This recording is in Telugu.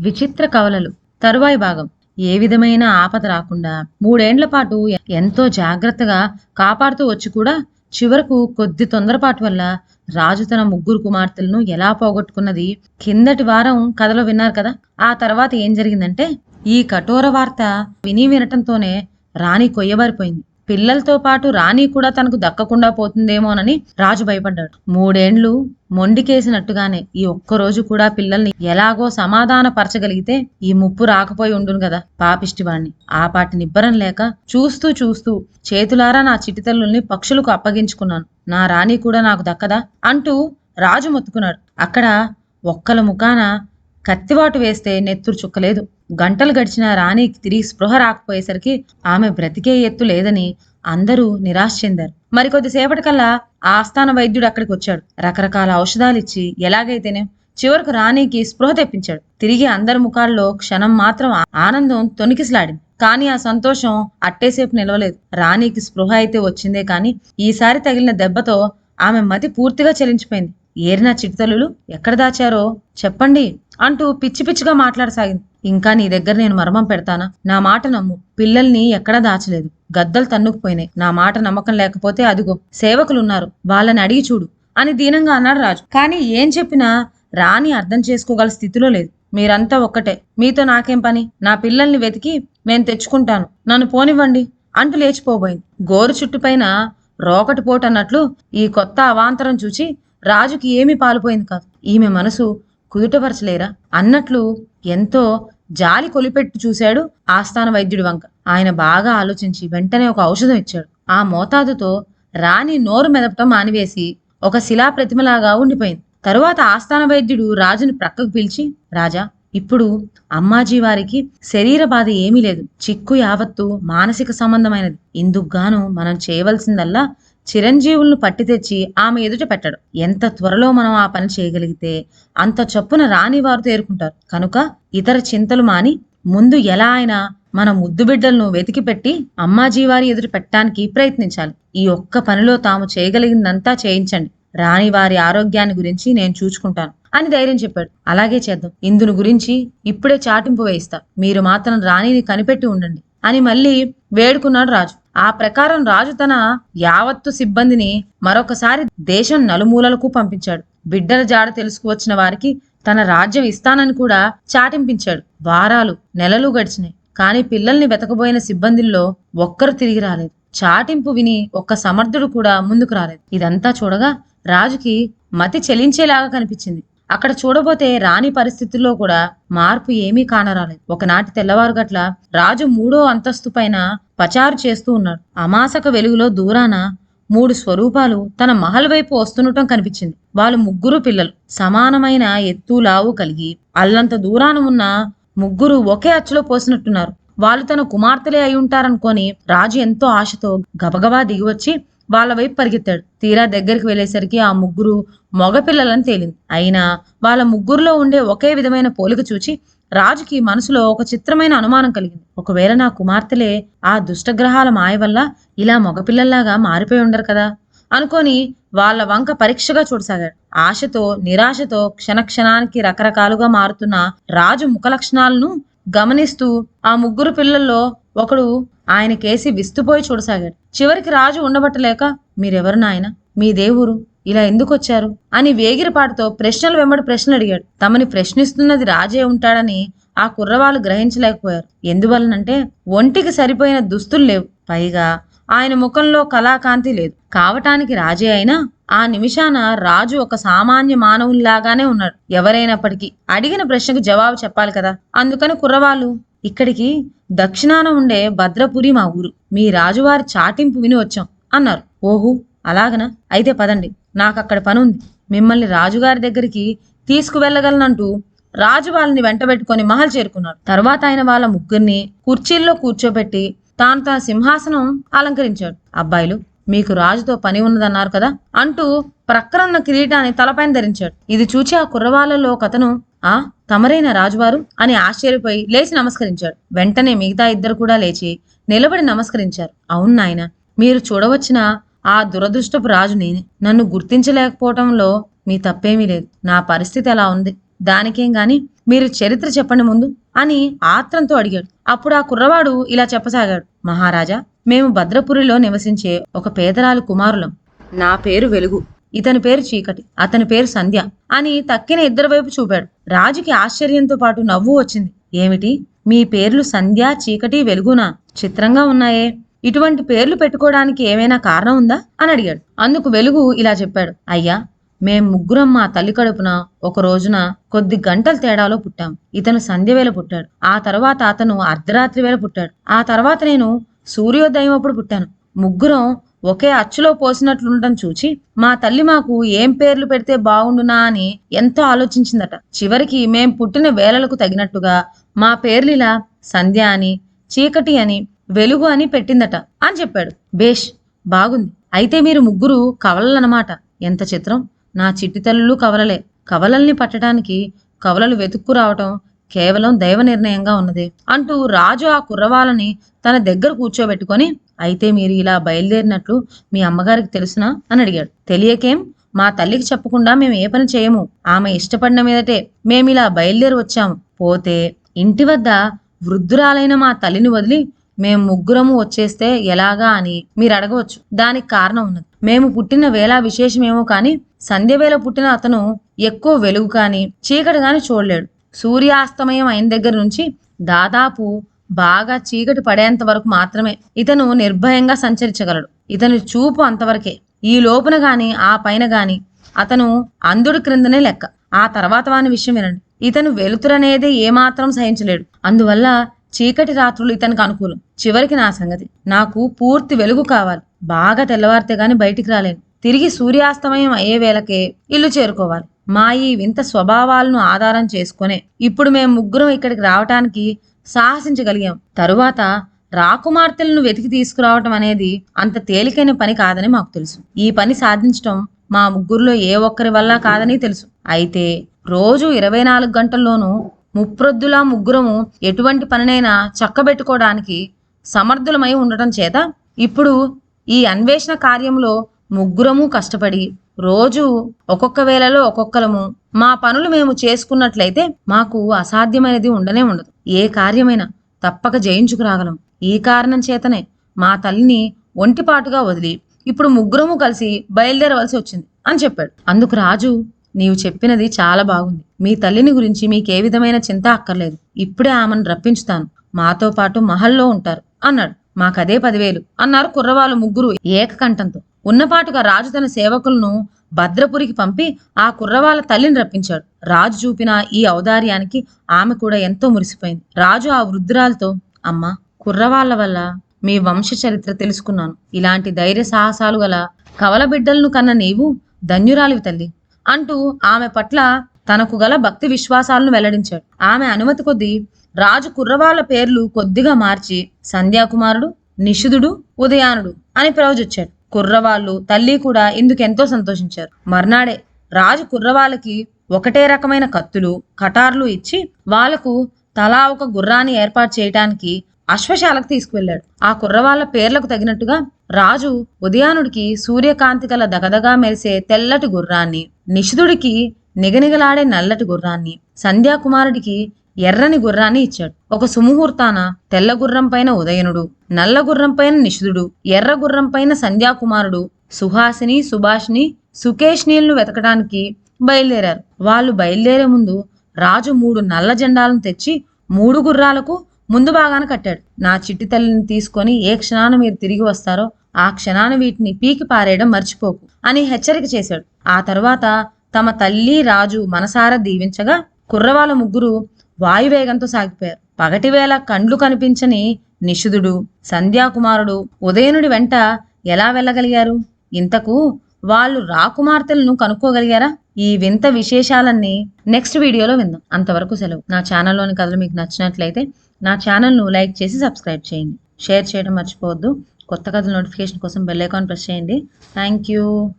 విచిత్ర కవలలు. తరువాయి భాగం. ఏ విధమైన ఆపద రాకుండా మూడేండ్ల పాటు ఎంతో జాగ్రత్తగా కాపాడుతూ వచ్చి కూడా చివరకు కొద్ది తొందరపాటు వల్ల రాజు తన ముగ్గురు కుమార్తెలను ఎలా పోగొట్టుకున్నది కిందటి వారం కథలో విన్నారు కదా. ఆ తర్వాత ఏం జరిగిందంటే ఈ కఠోర వార్త విని వినటంతోనే రాణి కొయ్యబారిపోయింది. పిల్లలతో పాటు రాణి కూడా తనకు దక్కకుండా పోతుందేమోనని రాజు భయపడ్డాడు. మూడేండ్లు మొండికేసినట్టుగానే ఈ ఒక్కరోజు కూడా పిల్లల్ని ఎలాగో సమాధాన పరచగలిగితే ఈ ముప్పు రాకపోయి ఉండును కదా పాపిష్టివాణ్ణి. ఆ పాటి నిబ్బరం లేక చూస్తూ చూస్తూ చేతులారా నా చిటితల్లుల్ని పక్షులకు అప్పగించుకున్నాను. నా రాణి కూడా నాకు దక్కదా అంటూ రాజు మొత్తుకున్నాడు. అక్కడ ఒక్కల ముఖాన కత్తివాటు వేస్తే నెత్తురు చుక్కలేదు. గంటలు గడిచిన రాణికి తిరిగి స్పృహ రాకపోయేసరికి ఆమె బ్రతికే ఎత్తు లేదని అందరూ నిరాశ చెందారు. మరికొద్దిసేపటికల్లా ఆస్థాన వైద్యుడు అక్కడికి వచ్చాడు. రకరకాల ఔషధాలు ఇచ్చి ఎలాగైతేనే చివరకు రాణికి స్పృహ తెప్పించాడు. తిరిగి అందరి ముఖాల్లో క్షణం మాత్రం ఆనందం తొనికిసలాడింది. కానీ ఆ సంతోషం అట్టేసేపు నిలవలేదు. రాణికి స్పృహ అయితే వచ్చిందే కానీ ఈసారి తగిలిన దెబ్బతో ఆమె మతి పూర్తిగా చెలించిపోయింది. ఏరిన చిట్తలులు ఎక్కడ దాచారో చెప్పండి అంటూ పిచ్చి పిచ్చిగా మాట్లాడసాగింది. ఇంకా నీ దగ్గర నేను మర్మం పెడతానా? నా మాట నమ్ము. పిల్లల్ని ఎక్కడా దాచలేదు. గద్దలు తన్నుకుపోయినాయి. నా మాట నమ్మకం లేకపోతే అదిగో సేవకులున్నారు. వాళ్ళని అడిగి చూడు అని దీనంగా అన్నాడు రాజు. కానీ ఏం చెప్పినా రాణి అర్థం చేసుకోగల స్థితిలో లేదు. మీరంతా ఒక్కటే. మీతో నాకేం పని? నా పిల్లల్ని వెతికి నేను తెచ్చుకుంటాను. నన్ను పోనివ్వండి అంటూ లేచిపోబోయింది. గోరు చుట్టుపైన రోకటి పోటన్నట్లు ఈ కొత్త అవాంతరం చూచి రాజుకి ఏమీ పాలుపోయింది కాదు. ఈమె మనసు కుదుటపరచలేరా? అన్నట్లు ఎంతో జాలి కొలిపెట్టి చూశాడు ఆస్థాన వైద్యుడి వంక. ఆయన బాగా ఆలోచించి వెంటనే ఒక ఔషధం ఇచ్చాడు. ఆ మోతాదుతో రాణి నోరు మెదపటం మానివేసి ఒక శిలా ప్రతిమలాగా ఉండిపోయింది. తరువాత ఆస్థాన వైద్యుడు రాజుని ప్రక్కకు పిలిచి రాజా ఇప్పుడు అమ్మాజీ వారికి శరీర బాధ ఏమీ లేదు. చిక్కు యావత్తు మానసిక సంబంధమైనది. ఇందుకుగాను మనం చేయవలసిందల్లా చిరంజీవులను పట్టి తెచ్చి ఆమె ఎదుట పెట్టడు. ఎంత త్వరలో మనం ఆ పని చేయగలిగితే అంత చొప్పున రాని వారు తేరుకుంటారు. కనుక ఇతర చింతలు మాని ముందు ఎలా అయినా మన ముద్దు బిడ్డలను వెతికి పెట్టి అమ్మాజీవారి ఎదురు పెట్టడానికి ప్రయత్నించాలి. ఈ ఒక్క పనిలో తాము చేయగలిగిందంతా చేయించండి. రాణి వారి ఆరోగ్యాన్ని గురించి నేను చూసుకుంటాను అని ధైర్యం చెప్పాడు. అలాగే చేద్దాం. ఇందును గురించి ఇప్పుడే చాటింపు వేయిస్తా. మీరు మాత్రం రాణిని కనిపెట్టి ఉండండి అని మళ్ళీ వేడుకున్నాడు రాజు. ఆ ప్రకారం రాజు తన యావత్తు సిబ్బందిని మరొకసారి దేశం నలుమూలలకు పంపించాడు. బిడ్డల జాడ తెలుసుకువచ్చిన వారికి తన రాజ్యం ఇస్తానని కూడా చాటింపించాడు. వారాలు నెలలు గడిచినాయి. కానీ పిల్లల్ని వెతకబోయిన సిబ్బందిల్లో ఒక్కరు తిరిగి రాలేదు. చాటింపు విని ఒక్క సమర్థుడు కూడా ముందుకు రాలేదు. ఇదంతా చూడగా రాజుకి మతి చెలించేలాగా కనిపించింది. అక్కడ చూడబోతే రాని పరిస్థితుల్లో కూడా మార్పు ఏమీ కానరాలేదు. ఒకనాటి తెల్లవారు గట్ల రాజు మూడో అంతస్తు పైన పచారు చేస్తూ ఉన్నాడు. అమాసక వెలుగులో దూరాన మూడు స్వరూపాలు తన మహల్ వైపు వస్తుండటం కనిపించింది. వాళ్ళు ముగ్గురు పిల్లలు. సమానమైన ఎత్తు లావు కలిగి అల్లంత దూరాన ఉన్న ముగ్గురు ఒకే అచ్చులో పోసినట్టున్నారు. వాళ్ళు తన కుమార్తెలే అయి ఉంటారనుకొని రాజు ఎంతో ఆశతో గబగబా దిగివచ్చి వాళ్ళ వైపు పరిగెత్తాడు. తీరా దగ్గరికి వెళ్ళేసరికి ఆ ముగ్గురు మగపిల్లలని తేలింది. అయినా వాళ్ళ ముగ్గురులో ఉండే ఒకే విధమైన పోలిక చూచి రాజుకి మనసులో ఒక చిత్రమైన అనుమానం కలిగింది. ఒకవేళ నా కుమార్తెలే ఆ దుష్టగ్రహాల మాయ వల్ల ఇలా మగపిల్లల్లాగా మారిపోయి ఉండరు కదా? అనుకొని వాళ్ళ వంక పరీక్షగా చూడసాగాడు. ఆశతో నిరాశతో క్షణక్షణానికి రకరకాలుగా మారుతున్న రాజు ముఖ లక్షణాలను గమనిస్తూ ఆ ముగ్గురు పిల్లల్లో ఒకడు ఆయన కేసి విస్తుపోయి చూడసాగాడు. చివరికి రాజు ఉండబట్టలేక మీరెవరు నాయన? మీ దేవురు? ఇలా ఎందుకు వచ్చారు అని వేగిరపాటుతో ప్రశ్నలు వెంబడి ప్రశ్నలు అడిగాడు. తమని ప్రశ్నిస్తున్నది రాజే ఉంటాడని ఆ కుర్రవాళ్ళు గ్రహించలేకపోయారు. ఎందువలనంటే ఒంటికి సరిపోయిన దుస్తులు లేవు. పైగా ఆయన ముఖంలో కళాకాంతి లేదు. కావటానికి రాజే అయినా ఆ నిమిషాన రాజు ఒక సామాన్య మానవుల్లాగానే ఉన్నాడు. ఎవరైనప్పటికీ అడిగిన ప్రశ్నకు జవాబు చెప్పాలి కదా. అందుకని కుర్రవాళ్ళు ఇక్కడికి దక్షిణాన ఉండే భద్రపురి మా ఊరు. మీ రాజువారి చాటింపు విని వచ్చాం అన్నారు. ఓహు అలాగనా? అయితే పదండి నాకు అక్కడ పని ఉంది మిమ్మల్ని రాజుగారి దగ్గరికి తీసుకువెళ్ళగలనంటూ రాజు వాళ్ళని వెంటబెట్టుకొని మహల్ చేరుకున్నాడు తర్వాత ఆయన వాళ్ళ ముగ్గురిని కుర్చీల్లో కూర్చోబెట్టి తాను తన సింహాసనం అలంకరించాడు. అబ్బాయిలు మీకు రాజుతో పని ఉన్నదన్నారు కదా అంటూ ప్రక్కనున్న కిరీటాన్ని తలపైన ధరించాడు. ఇది చూచి ఆ కుర్రవాళ్ళలో ఒకతను ఆ తమరైన రాజువారు అని ఆశ్చర్యపోయి లేచి నమస్కరించాడు. వెంటనే మిగతా ఇద్దరు కూడా లేచి నిలబడి నమస్కరించారు. అవును నాయన మీరు చూడవచ్చిన? ఆ దురదృష్టపు రాజు నేనే నన్ను గుర్తించలేకపోవటంలో మీ తప్పేమీ లేదు. నా పరిస్థితి ఎలా ఉంది. దానికేం గాని మీరు చరిత్ర చెప్పండి ముందు అని ఆత్రంతో అడిగాడు. అప్పుడు ఆ కుర్రవాడు ఇలా చెప్పసాగాడు. మహారాజా మేము భద్రపురిలో నివసించే ఒక పేదరాలు కుమారులం. నా పేరు వెలుగు. ఇతని పేరు చీకటి అతని పేరు సంధ్య అని తక్కిన ఇద్దరి వైపు చూపాడు. రాజుకి ఆశ్చర్యంతో పాటు నవ్వు వచ్చింది. ఏమిటి? మీ పేర్లు సంధ్య చీకటి వెలుగునా? చిత్రంగా ఉన్నాయే. ఇటువంటి పేర్లు పెట్టుకోవడానికి ఏమైనా కారణం ఉందా? అని అడిగాడు. అందుకు వెలుగు ఇలా చెప్పాడు. అయ్యా మేం ముగ్గురం మా తల్లి కడుపున ఒక రోజున కొద్ది గంటల తేడాలో పుట్టాం. ఇతను సంధ్య వేళ పుట్టాడు. ఆ తర్వాత అతను అర్ధరాత్రి వేళ పుట్టాడు. ఆ తర్వాత నేను సూర్యోదయం అప్పుడు పుట్టాను. ముగ్గురం ఒకే అచ్చులో పోసినట్లుండటం చూచి మా తల్లి మాకు ఏం పేర్లు పెడితే బాగుండునా అని ఎంతో ఆలోచించిందట. చివరికి మేం పుట్టిన వేళలకు తగినట్టుగా మా పేర్లిలా సంధ్య అని చీకటి అని వెలుగు అని పెట్టిందట అని చెప్పాడు. బేష్ బాగుంది. అయితే మీరు ముగ్గురు కవలలన్నమాట ఎంత చిత్రం. నా చిట్టి తల్లులు కవలలే. కవలల్ని పట్టడానికి కవలలు వెతుక్కు రావటం కేవలం దైవ నిర్ణయంగా ఉన్నది. అంటూ రాజు ఆ కుర్రవాళ్ళని తన దగ్గర కూర్చోబెట్టుకొని అయితే మీరు ఇలా బయలుదేరినట్లు మీ అమ్మగారికి తెలుసునా? అని అడిగాడు. తెలియకేం? మా తల్లికి చెప్పకుండా మేము ఏ పని చేయము. ఆమె ఇష్టపడిన మీదటే మేమిలా బయలుదేరి వచ్చాము పోతే ఇంటి వద్ద వృద్ధురాలైన మా తల్లిని వదిలి మేము ముగ్గురము వచ్చేస్తే ఎలాగా అని మీరు అడగవచ్చు. దానికి కారణం ఉన్నది. మేము పుట్టిన వేళ విశేషమేమో కానీ సంధ్యవేళ పుట్టిన అతను ఎక్కువ వెలుగు కాని చీకటి కాని చూడలేడు. సూర్యాస్తమయం అయిన దగ్గర నుంచి దాదాపు బాగా చీకటి పడేంత వరకు మాత్రమే ఇతను నిర్భయంగా సంచరించగలడు. ఇతని చూపు అంతవరకే. ఈ లోపున గాని ఆ పైన గాని అతను అందుడి క్రిందనే లెక్క. ఆ తర్వాత వాని విషయం వినండి. ఇతను వెలుతురనేది ఏమాత్రం సహించలేడు. అందువల్ల చీకటి రాత్రులు ఇతనికి అనుకూలం. చివరికి నా సంగతి. నాకు పూర్తి వెలుగు కావాలి. బాగా తెల్లవారితే గాని బయటికి రాలేను. తిరిగి సూర్యాస్తమయం అయ్యే వేళకే ఇల్లు చేరుకోవాలి. మా ఈ వింత స్వభావాలను ఆధారం చేసుకునే. ఇప్పుడు మేము ముగ్గురం ఇక్కడికి రావటానికి సాహసించగలిగాం. తరువాత రాకుమార్తెలను వెతికి తీసుకురావటం అనేది అంత తేలికైన పని కాదని మాకు తెలుసు. ఈ పని సాధించటం మా ముగ్గురులో ఏ ఒక్కరి వల్ల కాదని తెలుసు. అయితే రోజు ఇరవై నాలుగు గంటల్లోనూ ముప్రొద్దులా ముగ్గురము ఎటువంటి పనినైనా చక్కబెట్టుకోవడానికి సమర్థులమై ఉండటం చేత ఇప్పుడు ఈ అన్వేషణ కార్యంలో ముగ్గురము కష్టపడి రోజు ఒక్కొక్క వేళలో ఒక్కొక్కలము. మా పనులు మేము చేసుకున్నట్లయితే మాకు అసాధ్యమైనది ఉండనే ఉండదు. ఏ కార్యమైనా తప్పక జయించుకురాగలం ఈ కారణం చేతనే మా తల్లిని ఒంటిపాటుగా వదిలి ఇప్పుడు ముగ్గురము కలిసి బయలుదేరవలసి వచ్చింది అని చెప్పాడు. అందుకు రాజు నీవు చెప్పినది చాలా బాగుంది. మీ తల్లిని గురించి మీకే విధమైన చింత అక్కర్లేదు. ఇప్పుడే ఆమెను రప్పించుతాను. మాతో పాటు మహల్లో ఉంటారు అన్నాడు. మాకదే పదివేలు అన్నారు కుర్రవాళ్ళు ముగ్గురు ఏకకంఠంతో. ఉన్నపాటుగా రాజు తన సేవకులను భద్రపురికి పంపి ఆ కుర్రవాళ్ళ తల్లిని రప్పించాడు. రాజు చూపిన ఈ ఔదార్యానికి ఆమె కూడా ఎంతో మురిసిపోయింది. రాజు ఆ వృద్ధురాలతో అమ్మ కుర్రవాళ్ళ వల్ల మీ వంశ చరిత్ర తెలుసుకున్నాను. ఇలాంటి ధైర్య సాహసాలు గల కవల బిడ్డలను కన్న నీవు ధన్యురాలివి తల్లి అంటూ ఆమె పట్ల తనకు గల భక్తి విశ్వాసాలను వెల్లడించాడు. ఆమె అనుమతి కొద్దీ రాజు కుర్రవాళ్ళ పేర్లు కొద్దిగా మార్చి సంధ్యాకుమారుడు నిషిధుడు ఉదయానుడు అని ప్రవచొచ్చాడు కుర్రవాళ్ళు తల్లి కూడా ఇందుకెంతో సంతోషించారు. మర్నాడే రాజు కుర్రవాళ్ళకి ఒకటే రకమైన కత్తులు కటార్లు ఇచ్చి వాళ్ళకు తలా ఒక గుర్రాన్ని ఏర్పాటు చేయటానికి అశ్వశాలకు తీసుకువెళ్ళాడు. ఆ కుర్రవాళ్ళ పేర్లకు తగినట్టుగా రాజు ఉదయానుడికి సూర్యకాంతి గల దగదగా మెరిసే తెల్లటి గుర్రాన్ని నిషిధుడికి నిగనిగలాడే నల్లటి గుర్రాన్ని సంధ్యాకుమారుడికి ఎర్రని గుర్రాన్ని ఇచ్చాడు. ఒక సుముహూర్తాన తెల్ల గుర్రం పైన ఉదయనుడు నల్ల గుర్రం పైన నిషిధుడు ఎర్ర గుర్రం పైన సంధ్యాకుమారుడు సుహాసిని సుభాష్ని సుకేష్నీలను వెతకడానికి బయలుదేరారు. వాళ్ళు బయలుదేరే ముందు రాజు మూడు నల్ల జెండాలను తెచ్చి మూడు గుర్రాలకు ముందు భాగాన కట్టాడు. నా చిట్టి తల్లిని తీసుకొని ఏ క్షణాన మీరు తిరిగి వస్తారో ఆ క్షణాన వీటిని పీకి పారేయడం మర్చిపోకు అని హెచ్చరిక చేశాడు. ఆ తర్వాత తమ తల్లి రాజు మనసారా దీవించగా కుర్రవాళ్ళ ముగ్గురు వాయువేగంతో సాగిపోయారు. పగటివేళ కండ్లు కనిపించని నిషుధుడు సంధ్యాకుమారుడు ఉదయనుడి వెంట ఎలా వెళ్ళగలిగారు? ఇంతకు వాళ్ళు రాకుమార్తెలను కనుక్కోగలిగారా? ఈ వింత విశేషాలన్నీ నెక్స్ట్ వీడియోలో విందాం. అంతవరకు సెలవు. నా ఛానల్లోని కథలు మీకు నచ్చినట్లయితే నా ఛానల్ను లైక్ చేసి సబ్స్క్రైబ్ చేయండి. షేర్ చేయడం మర్చిపోవద్దు. కొత్త కథల నోటిఫికేషన్ కోసం బెల్ ఐకాన్ ప్రెస్ చేయండి. Thank you.